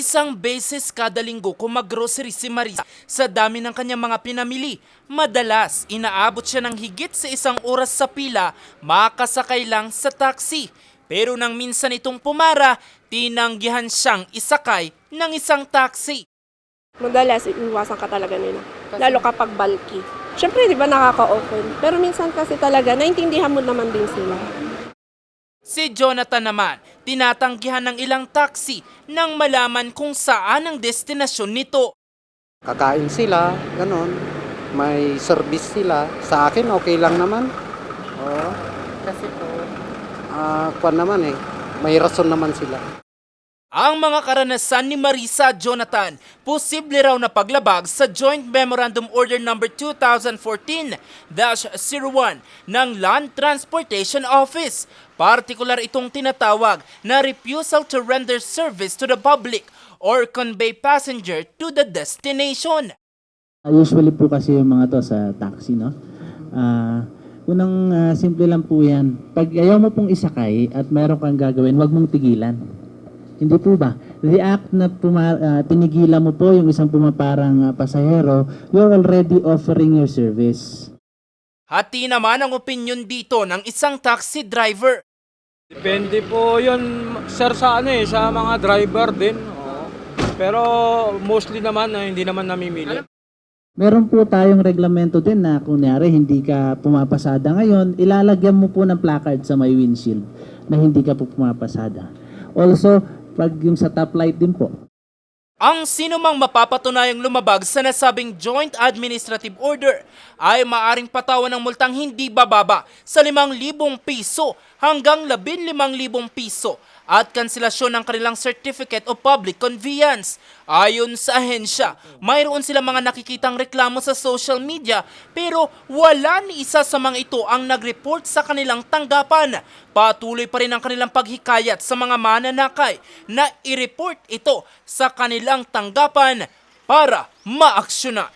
Isang beses kada linggo kung mag-grocery si Marisa sa dami ng kanyang mga pinamili. Madalas, inaabot siya ng higit sa isang oras sa pila, makasakay lang sa taxi. Pero nang minsan itong pumara, tinanggihan siyang isakay ng isang taxi. Madalas, iwasan ka talaga nila. Lalo kapag bulky. Siyempre, di ba nakaka-open? Pero minsan kasi talaga, naintindihan mo naman din sila. Si Jonathan naman, tinatanggihan ng ilang taxi nang malaman kung saan ang destinasyon nito. Kakain sila, ganon. May service sila. Sa akin, okay lang naman. Oo. Kasi po, ah, kwan naman eh. May rason naman sila. Ang mga karanasan ni Marisa at Jonathan, posible raw na paglabag sa Joint Memorandum Order No. 2014-01 ng Land Transportation Office. Partikular itong tinatawag na refusal to render service to the public or convey passenger to the destination. Ah, Usually po kasi yung mga to sa taxi, no? Ah, unang ah, simple lang po yan. Pag ayaw mo pong isakay at meron kang gagawin, huwag mong tigilan. Hindi po ba? The act na puma, ah, tinigilan mo po yung isang pumaparang ah, pasahero, you're already offering your service. Hati naman ang opinion dito ng isang taxi driver. Depende po yun, sir, sa ano eh, sa mga driver din. Oo. Pero mostly naman, eh, hindi naman namimili. Meron po tayong reglamento din na kunyari hindi ka pumapasada ngayon, ilalagyan mo po ng placard sa may windshield na hindi ka po pumapasada. Also, pag yung sa top light din po, Ang sinumang mapapatunayang lumabag sa nasabing Joint Administrative Order ay maaring patawan ng multang hindi bababa sa 5,000 piso hanggang 15,000 piso at kanselasyon ng kanilang Certificate of Public Conveyance. Ayon sa ahensya, mayroon silang mga nakikitang reklamo sa social media pero wala ni isa sa mga ito ang nag-report sa kanilang tanggapan. Patuloy pa rin ang kanilang paghikayat sa mga mananakay na i-report ito sa kanilang tanggapan para maaksyonan.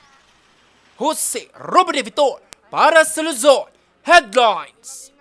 Jose Robert Vitor para sa Luzon Headlines.